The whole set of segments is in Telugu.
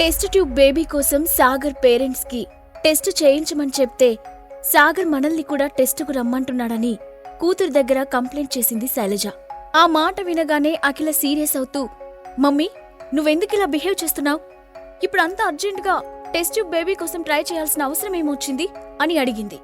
టెస్ట్ ట్యూబ్ బేబీ కోసం సాగర్ పేరెంట్స్కి టెస్ట్ చేయించమని చెప్తే సాగర్ మనల్ని కూడా టెస్టుకు రమ్మంటున్నాడని కూతురు దగ్గర కంప్లైంట్ చేసింది శైలజ. ఆ మాట వినగానే అఖిల సీరియస్ అవుతూ మమ్మీ నువ్వెందుకు ఇలా బిహేవ్ చేస్తున్నావు? ఇప్పుడు అర్జెంటుగా టెస్ట్ ట్యూబ్ బేబీ కోసం ట్రై చేయాల్సిన అవసరం ఏమొచ్చింది? అని అడిగింది.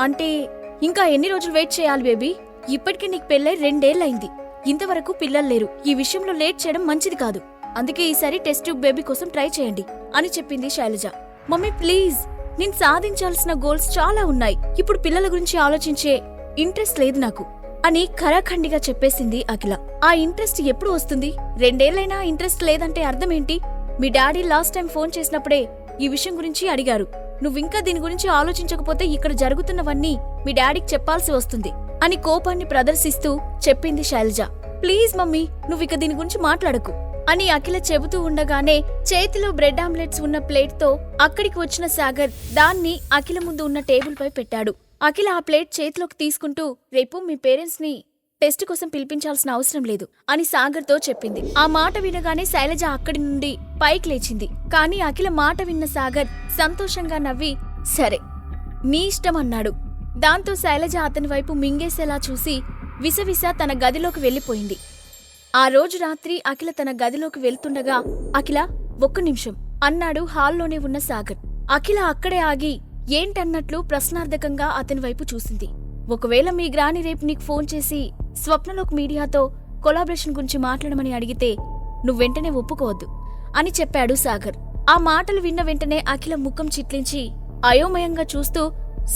అంటే ఇంకా ఎన్ని రోజులు వెయిట్ చేయాలి బేబీ? ఇప్పటికే నీకు పెళ్ళై రెండేళ్ళైంది ఇంతవరకు పిల్లలు లేరు. ఈ విషయంలో లేట్ చేయడం మంచిది కాదు. అందుకే ఈసారి టెస్ట్ ట్యూబ్ బేబీ కోసం ట్రై చేయండి అని చెప్పింది శైలజ. మమ్మీ ప్లీజ్ నేను సాధించాల్సిన గోల్స్ చాలా ఉన్నాయి. ఇప్పుడు పిల్లల గురించి ఆలోచించే ఇంట్రెస్ట్ లేదు నాకు అని ఖరాఖండిగా చెప్పేసింది అఖిల. ఆ ఇంట్రెస్ట్ ఎప్పుడు వస్తుంది? రెండేళ్ళైనా ఇంట్రెస్ట్ లేదంటే అర్థమేంటి మీ డాడీ లాస్ట్ టైం ఫోన్ చేసినప్పుడే ఈ విషయం గురించి అడిగారు. నువ్వింకా దీని గురించి ఆలోచించకపోతే ఇక్కడ జరుగుతున్నవన్నీ మీ డాడీకి చెప్పాల్సి వస్తుంది అని కోపాన్ని ప్రదర్శిస్తూ చెప్పింది శైలజ. ప్లీజ్ మమ్మీ నువ్వు ఇక దీని గురించి మాట్లాడకు. అని అఖిల చెబుతూ ఉండగానే చేతిలో బ్రెడ్ ఆమ్లెట్స్ ఉన్న ప్లేట్తో అక్కడికి వచ్చిన సాగర్ దాన్ని అఖిల ముందు ఉన్న టేబుల్పై పెట్టాడు. అఖిల ఆ ప్లేట్ చేతిలోకి తీసుకుంటూ రేపు మీ పేరెంట్స్ని టెస్ట్ కోసం పిలిపించాల్సిన అవసరం లేదు అని సాగర్తో చెప్పింది. ఆ మాట వినగానే శైలజ అక్కడి నుండి పైకి లేచింది. కానీ అఖిల మాట విన్న సాగర్ సంతోషంగా నవ్వి సరే నీ ఇష్టం అన్నాడు. దాంతో శైలజ అతని వైపు మింగేసేలా చూసి విసవిస తన గదిలోకి వెళ్ళిపోయింది. ఆ రోజు రాత్రి అఖిల తన గదిలోకి వెళ్తుండగా అఖిల ఒక్క నిమిషం అన్నాడు హాల్లోనే ఉన్న సాగర్. అఖిల అక్కడే ఆగి ఏంటన్నట్లు ప్రశ్నార్థకంగా అతని వైపు చూసింది. ఒకవేళ మీ గ్రాని రేపు నీకు ఫోన్ చేసి స్వప్నలోక్ మీడియాతో కొలాబరేషన్ గురించి మాట్లాడమని అడిగితే నువ్వు వెంటనే ఒప్పుకోవద్దు అని చెప్పాడు సాగర్. ఆ మాటలు విన్న వెంటనే అఖిల ముఖం చిట్లించి అయోమయంగా చూస్తూ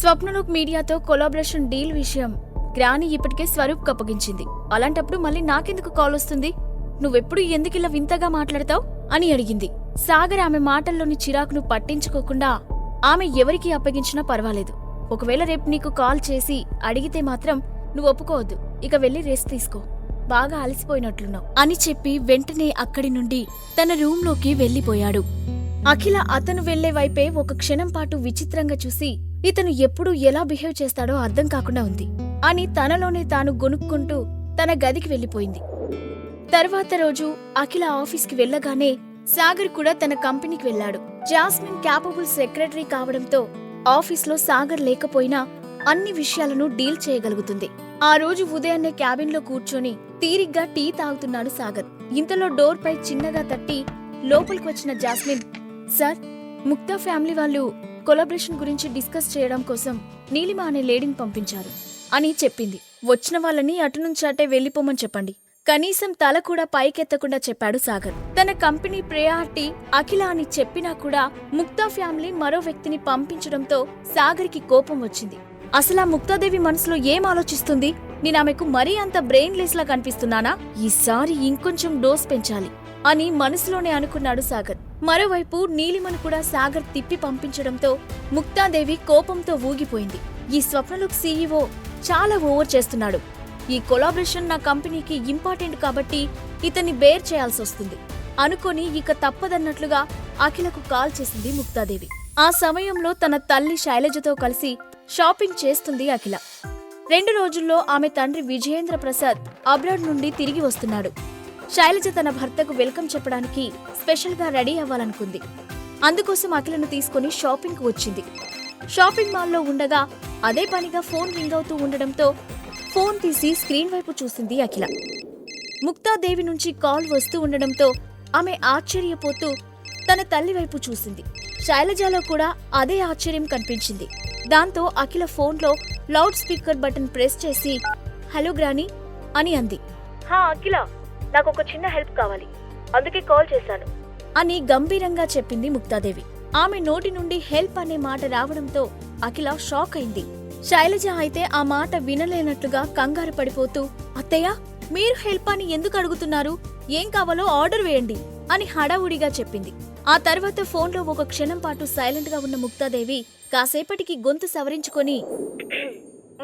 స్వప్నలోక్ మీడియాతో కొలాబరేషన్ డీల్ విషయం గ్రాని ఇప్పటికే స్వరూప్ కప్పగించింది. అలాంటప్పుడు మళ్ళీ నాకెందుకు కాల్ వస్తుంది? నువ్వెప్పుడు ఎందుకిలా వింతగా మాట్లాడతావు? అని అడిగింది. సాగర్ ఆమె మాటల్లోని చిరాకును పట్టించుకోకుండా ఆమె ఎవరికి అప్పగించినా పర్వాలేదు. ఒకవేళ రేపు నీకు కాల్ చేసి అడిగితే మాత్రం నువ్వు ఒప్పుకోవద్దు. ఇక వెళ్ళి రెస్ట్ తీసుకో. బాగా అలసిపోయినట్లున్నావు అని చెప్పి వెంటనే అక్కడి నుండి తన రూంలోకి వెళ్ళిపోయాడు అఖిల అతను వెళ్ళే వైపే ఒక క్షణం పాటు విచిత్రంగా చూసి ఇతను ఎప్పుడు ఎలా బిహేవ్ చేస్తాడో అర్థం కాకుండా ఉంది. అని తనలోనే తాను గొనుక్కుంటూ తన గదికి వెళ్ళిపోయింది. తర్వాత రోజు అఖిల ఆఫీస్కి వెళ్ళగానే సాగర్ కూడా తన కంపెనీకి వెళ్ళాడు. జాస్మిన్ క్యాపబుల్ సెక్రటరీ కావడంతో ఆఫీస్లో సాగర్ లేకపోయినా అన్ని విషయాలను డీల్ చేయగలుగుతుంది. ఆ రోజు ఉదయాన్నే క్యాబిన్లో కూర్చొని తీరిగ్గా టీ తాగుతున్నాడు సాగర్. ఇంతలో డోర్ పై చిన్నగా తట్టి లోపలికి వచ్చిన జాస్మిన్ సార్ ముక్తా ఫ్యామిలీ వాళ్ళు కొలాబరేషన్ గురించి డిస్కస్ చేయడం కోసం నీలిమ అనే లేడీని పంపించారు. అని చెప్పింది. వచ్చిన వాళ్ళని అటు నుంచి అటే వెళ్ళిపోమని చెప్పండి. కనీసం తల కూడా పైకెత్తకుండా చెప్పాడు సాగర్. తన కంపెనీ ప్రయారిటీ అఖిల అని చెప్పినా కూడా ముక్తా ఫ్యామిలీ మరో వ్యక్తిని పంపించడంతో సాగర్కి కోపం వచ్చింది. అసలు ఆ ముక్తాదేవి మనసులో ఏం ఆలోచిస్తుంది? నేను ఆమెకు మరీ అంత బ్రెయిన్లెస్ లా కనిపిస్తున్నానా? ఈసారి ఇంకొంచెం డోస్ పెంచాలి అని మనసులోనే అనుకున్నాడు సాగర్. మరోవైపు నీలిమను కూడా సాగర్ తిప్పి పంపించడంతో ముక్తాదేవి కోపంతో ఊగిపోయింది. ఈ స్వప్నలుక్ సీఈఓ చాలా ఓవర్ చేస్తున్నాడు. ఈ కొలాబరేషన్ నా కంపెనీకి ఇంపార్టెంట్ కాబట్టి ఇతన్ని బేర్ చేయాల్సి వస్తుంది. అనుకొని ఇక తప్పదన్నట్లుగా అఖిలకు కాల్ చేసింది ముక్తాదేవి. ఆ సమయంలో తన తల్లి శైలజతో కలిసి షాపింగ్ చేస్తుంది అఖిల. రెండు రోజుల్లో ఆమె తండ్రి విజయేంద్ర ప్రసాద్ అబ్రాడ్ నుండి తిరిగి వస్తున్నాడు. శైలజ తన భర్తకు వెల్కమ్ చెప్పడానికి స్పెషల్గా రెడీ అవ్వాలనుకుంది. అందుకోసం అఖిలను తీసుకుని షాపింగ్కు వచ్చింది. షాపింగ్ మాల్లో ఉండగా అదే పనిగా ఫోన్ రింగ్ అవుతూ ఉండడంతో ఫోన్ తీసి స్క్రీన్ వైపు చూసింది అఖిల. ముక్తాదేవి నుంచి కాల్ వస్తూ ఉండడంతో ఆమె ఆశ్చర్యపోతూ తన తల్లి వైపు చూసింది. శైలజలో కూడా అదే ఆశ్చర్యం కనిపించింది. దాంతో అఖిల ఫోన్లో లౌడ్ స్పీకర్ బటన్ ప్రెస్ చేసి హలో గ్రాని అని అంది. హా అఖిల నాకు ఒక చిన్న హెల్ప్ కావాలి. అందుకే కాల్ చేశాను. అని గంభీరంగా చెప్పింది ముక్తాదేవి. ఆమె నోటి నుండి హెల్ప్ అనే మాట రావడంతో అఖిల షాక్ అయింది. శైలజ అయితే ఆ మాట వినలేనట్లుగా కంగారు పడిపోతూ అత్తయ్య మీరు హెల్ప్ అని ఎందుకు అడుగుతున్నారు? ఏం కావాలో ఆర్డర్ వేయండి అని హడావుడిగా చెప్పింది. ఆ తర్వాత ఫోన్లో ఒక క్షణం పాటు సైలెంట్గా ఉన్న ముక్తాదేవి కాసేపటికి గొంతు సవరించుకొని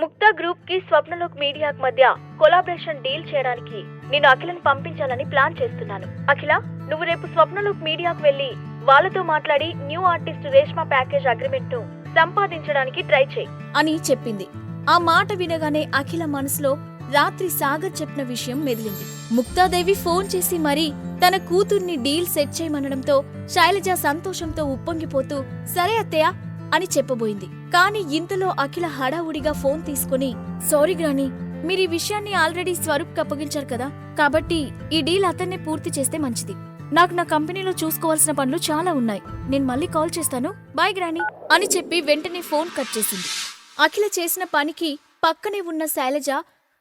ముక్తా గ్రూప్కి స్వప్నలోక్ మీడియాకు మధ్య కొలాబరేషన్ డీల్ చేయడానికి నేను అఖిలను పంపించాలని ప్లాన్ చేస్తున్నాను. అఖిల నువ్వు రేపు స్వప్నలోక్ మీడియాకు వెళ్ళి వాళ్ళతో మాట్లాడి న్యూ ఆర్టిస్ట్ రేష్మా ప్యాకేజ్ అగ్రిమెంట్ను సంపాదించడానికి ట్రై చేయి. అని చెప్పింది. ఆ మాట వినగానే అఖిల మనసులో రాత్రి సాగర్ చెప్పిన విషయం మెదిలింది. ముక్తాదేవి ఫోన్ చేసి మరీ తన కూతుర్ని డీల్ సెట్ చేయమనడంతో శైలజ సంతోషంతో ఉప్పొంగిపోతూ సరే అత్తయ్య అని చెప్పబోయింది. కాని ఇంతలో అఖిల హడావుడిగా ఫోన్ తీసుకుని సారీ గ్రాని మీరు ఈ విషయాన్ని ఆల్రెడీ స్వరూప్ కప్పగించారు కదా కాబట్టి ఈ డీల్ అతన్నే పూర్తి చేస్తే మంచిది. నాకు నా కంపెనీలో చూసుకోవాల్సిన పనులు చాలా ఉన్నాయి. నేను మళ్ళీ కాల్ చేస్తాను. బాయ్ గ్రాని. అని చెప్పి వెంటనే ఫోన్ కట్ చేసింది. అఖిల చేసిన పనికి పక్కనే ఉన్న శైలజ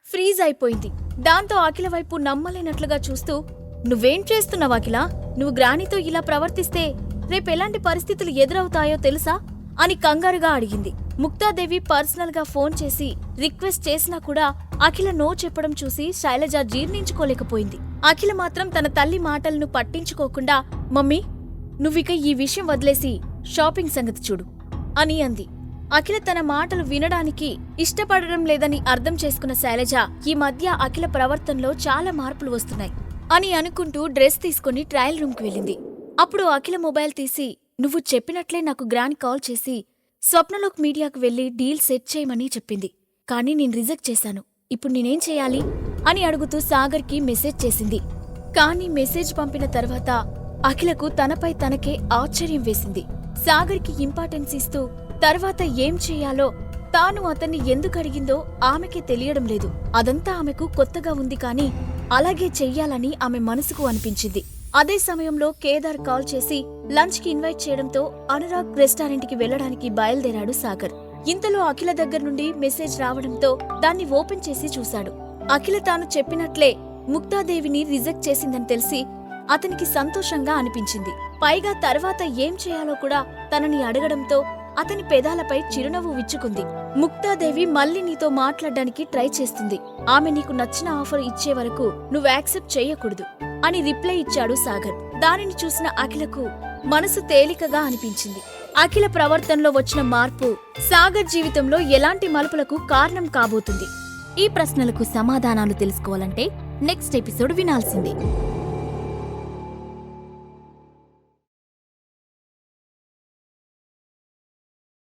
ఫ్రీజ్ అయిపోయింది. దాంతో అఖిల వైపు నమ్మలేనట్లుగా చూస్తూ నువ్వేం చేస్తున్నావు అఖిల? నువ్వు గ్రానితో ఇలా ప్రవర్తిస్తే రేపెలాంటి పరిస్థితులు ఎదురవుతాయో తెలుసా? అని కంగారుగా అడిగింది. ముక్తాదేవి పర్సనల్గా ఫోన్ చేసి రిక్వెస్ట్ చేసినా కూడా అఖిల నో చెప్పడం చూసి శైలజ జీర్ణించుకోలేకపోయింది. అఖిల మాత్రం తన తల్లి మాటలను పట్టించుకోకుండా మమ్మీ నువ్విక ఈ విషయం వదిలేసి షాపింగ్ సంగతి చూడు అని అంది. అఖిల తన మాటలు వినడానికి ఇష్టపడడం లేదని అర్థం చేసుకున్న శైలజ ఈ మధ్య అఖిల ప్రవర్తనలో చాలా మార్పులు వస్తున్నాయి అని అనుకుంటూ డ్రెస్ తీసుకుని ట్రయల్ రూమ్కి వెళ్ళింది. అప్పుడు అఖిల మొబైల్ తీసి నువ్వు చెప్పినట్లే నాకు గ్రాండ్ కాల్ చేసి స్వప్నలోక్ మీడియాకు వెళ్ళి డీల్ సెట్ చేయమని చెప్పింది. కానీ నేను రిజెక్ట్ చేశాను. ఇప్పుడు నేనేం చేయాలి? అని అడుగుతూ సాగర్కి మెసేజ్ చేసింది. కానీ మెసేజ్ పంపిన తర్వాత అఖిలకు తనపై తనకే ఆశ్చర్యం వేసింది. సాగర్కి ఇంపార్టెన్స్ ఇస్తూ తర్వాత ఏం చేయాలో తాను అతన్ని ఎందుకు అడిగిందో ఆమెకే తెలియడం లేదు. అదంతా ఆమెకు కొత్తగా ఉంది కానీ అలాగే చెయ్యాలని ఆమె మనసుకు అనిపించింది. అదే సమయంలో కేదార్ కాల్ చేసి లంచ్కి ఇన్వైట్ చేయడంతో అనురాగ్ రెస్టారెంట్కి వెళ్ళడానికి బయలుదేరాడు సాగర్. ఇంతలో అఖిల దగ్గర నుండి మెసేజ్ రావడంతో దాన్ని ఓపెన్ చేసి చూశాడు. అఖిల తాను చెప్పినట్లే ముక్తాదేవిని రిజెక్ట్ చేసిందని తెలిసి అతనికి సంతోషంగా అనిపించింది. పైగా తర్వాత ఏం చేయాలో కూడా తనని అడగడంతో అతని పెదాలపై చిరునవ్వు విచ్చుకుంది. ముక్తాదేవి మళ్ళీ నీతో మాట్లాడడానికి ట్రై చేస్తుంది. ఆమె నీకు నచ్చిన ఆఫర్ ఇచ్చే వరకు నువ్వు యాక్సెప్ట్ చేయకూడదు అని రిప్లై ఇచ్చాడు సాగర్. దానిని చూసిన అఖిలకు మనసు తేలికగా అనిపించింది. అఖిల ప్రవర్తనలో వచ్చిన మార్పు సాగర్ జీవితంలో ఎలాంటి మలుపులకు కారణం కాబోతుంది? ఈ ప్రశ్నలకు సమాధానాలు తెలుసుకోవాలంటే నెక్స్ట్ ఎపిసోడ్ వినాల్సిందే.